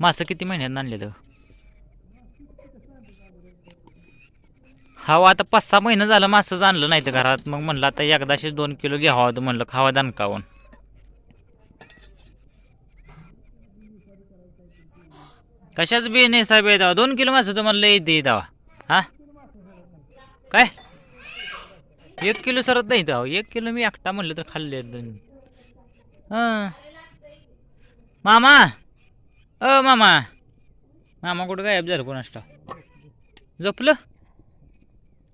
मासं किती महिन्यात आणलेलं? हवा आता पाच सहा महिनं झालं मासंच आणलं नाही तर घरात. मग म्हणलं आता एकदाशीच दोन किलो घ्यावा होतं म्हणलं. खावा दणकावून. कशाच बी नाही साहेब आहे दोन किलो मासं तुम्हाला लई येते दावा हा? काय? एक किलो सरत नाही दावा एक किलो मी एकटा म्हणलं तर खाल्ले दोन. हां. मामा! अ मामा. मामा कुठं गायब झालं कोणाष्ट झोपलं?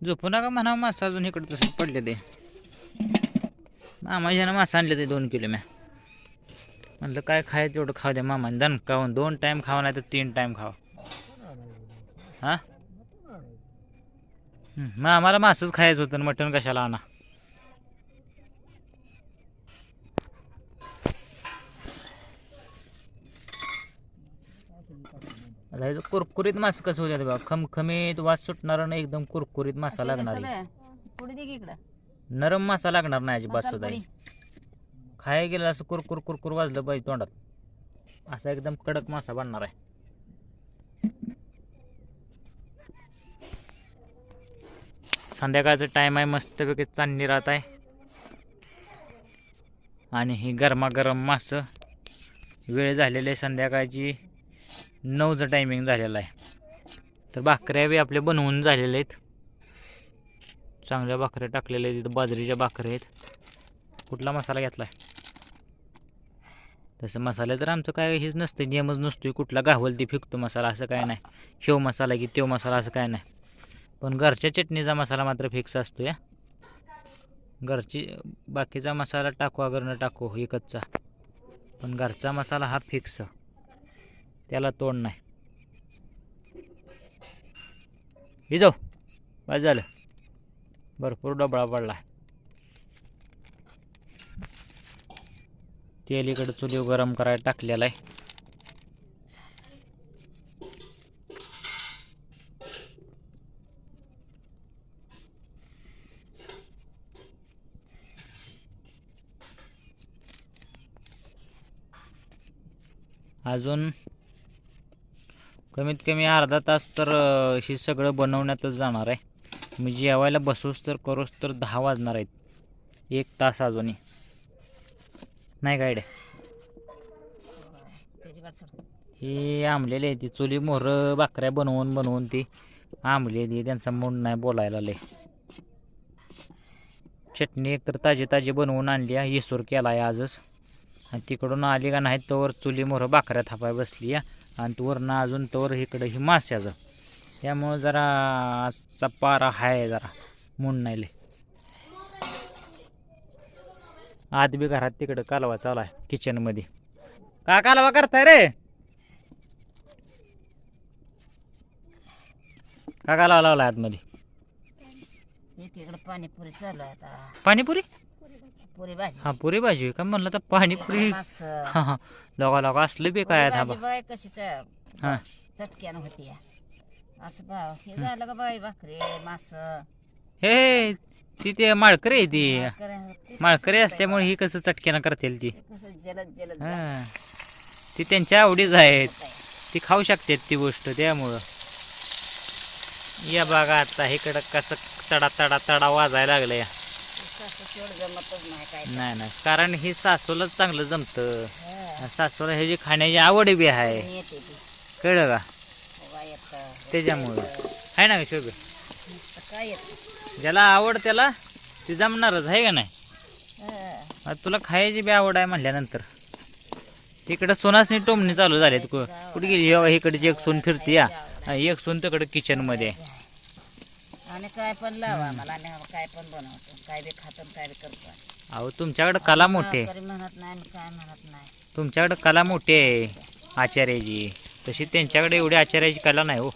झोपू नका म्हणा मासा अजून इकडं तसंच पडले ते. मामा ज्यानं मासा आणले ते दोन किलो म्या. म्हटलं काय खायचं तेवढं खाऊ द्या मामाने दण खाऊन दोन टाईम खावा नाही तर तीन टाईम खावा. हां? मामाला मासंच खायचं होतं मटण कशाला आणा? आता कुरकुरीत मास कसं होतं बघा. खमखमीत वास सुटणार नाही एकदम कुरकुरीत मासा लागणार आहे. पुढे दे की इकडं. नरम मासा लागणार नाही अजिबात मसाला सुद्धा. खाय गेलं असं कुरकुर कुरकुर वाजलं पाहिजे तोंडात. असा एकदम कडक मासा बनणार आहे. संध्याकाळचं टाईम आहे मस्तपैकी चांदणी राहत आहे. आणि ही गरमागरम मासं. वेळ झालेली आहे संध्याकाळची. नऊचं टायमिंग झालेलं आहे. तर भाकऱ्या बी आपल्या बनवून झालेल्या आहेत. चांगल्या भाकऱ्या टाकलेल्या आहेत. इथं बाजरीच्या भाकऱ्या आहेत. कुठला मसाला घेतला आहे? तसं मसाले तर आमचं काय हेच नसतं नियमच नसतो कुठला गावल ते फिकतो मसाला असं काय नाही. शेव मसाला की तेव मसाला असं काय नाही. पण घरच्या चटणीचा मसाला मात्र फिक्स असतो या घरची बाकीचा मसाला टाकू अगर न टाकू एकचचा. पण घरचा मसाला हा फिक्स. त्याला तोड नाही. हिजो जाऊ बस झालं. भरपूर डबळा पडला. तेल इकडं चुलीव गरम करायला टाकलेलं आहे. अजून कमीत कमी अर्धा तास तर हे सगळं बनवण्यातच जाणार आहे. मी जेवायला बसूस तर करूस तर दहा वाजणार आहेत. एक तास अजूनही. नाही काय त्याची आंबलेली हे आंबलेले आहे ती चुली मोहरं भाकऱ्या बनवून बनवून ती आंबली ती त्यांचा मूड नाही बोलायला लय. चटणी एकतर ताजी ताजी बनवून आणली आहे येसूर केला आहे आजच. आणि तिकडून आली का नाही तोवर चुली मोहरं भाकऱ्या थापाय बसली आहे. आणि वरनं अजून तवर इकडं ही मास्याचं त्यामुळं जरा आजचा पारा आहे जरा मूड नाही आत बी घरात तिकडं कालवा चालू आहे किचनमध्ये का कालवा करताय रे? का कालवा लावला आतमध्ये? पाणीपुरी चालू आहे आता. पाणीपुरी? पुरी भाजी हा पुरी भाजी का? म्हणलं तर पाणीपुरी. हा हा. लोका लोका असलं बी काय भाजी थांबा बाय कशी च- हा. चटक्यानं होती या. असं भाव हे झालं का बाई भाकरी मास? हे ती ते माळकरी आहे ती. माळकरी असल्यामुळे ही कसं चटक्यानं करतील ती. कसं जलद जलद हा. ती त्यांच्या आवडीच आहेत. ती खाऊ शकतात ती गोष्ट त्यामुळं. या बघा आता इकडं कसं तडा तडा तडा वाजायला लागलं या जमतच नाही काय नाही. नाही कारण ही सासूला चांगलं जमतं. सासूला सासूला ह्याची खाण्याची आवड बी आहे. येते ती कळलं का? त्याच्यामुळे. आहे ना शोभ? काय ज्याला आवड त्याला ते जमणारच. आहे का नाही? आता तुला खायची बी आवड आहे म्हणल्यानंतर. तिकडं सोनासनी टोमणी चालू झाली कुठे गेली? हे इकडची एक सोन फिरते या आणि एक सोन तिकडं किचनमध्ये आहे आणि काय पण लावा मला आणि काय पण बनवतो काय बी खातो आणि काय बी करतो अहो तुमच्याकडं कला मोठी आहे. तरी म्हणत नाही आणि काय म्हणत नाही. तुमच्याकडं कला मोठी आहे आचार्याची तशी त्यांच्याकडे एवढी आचार्याची कला नाही हो.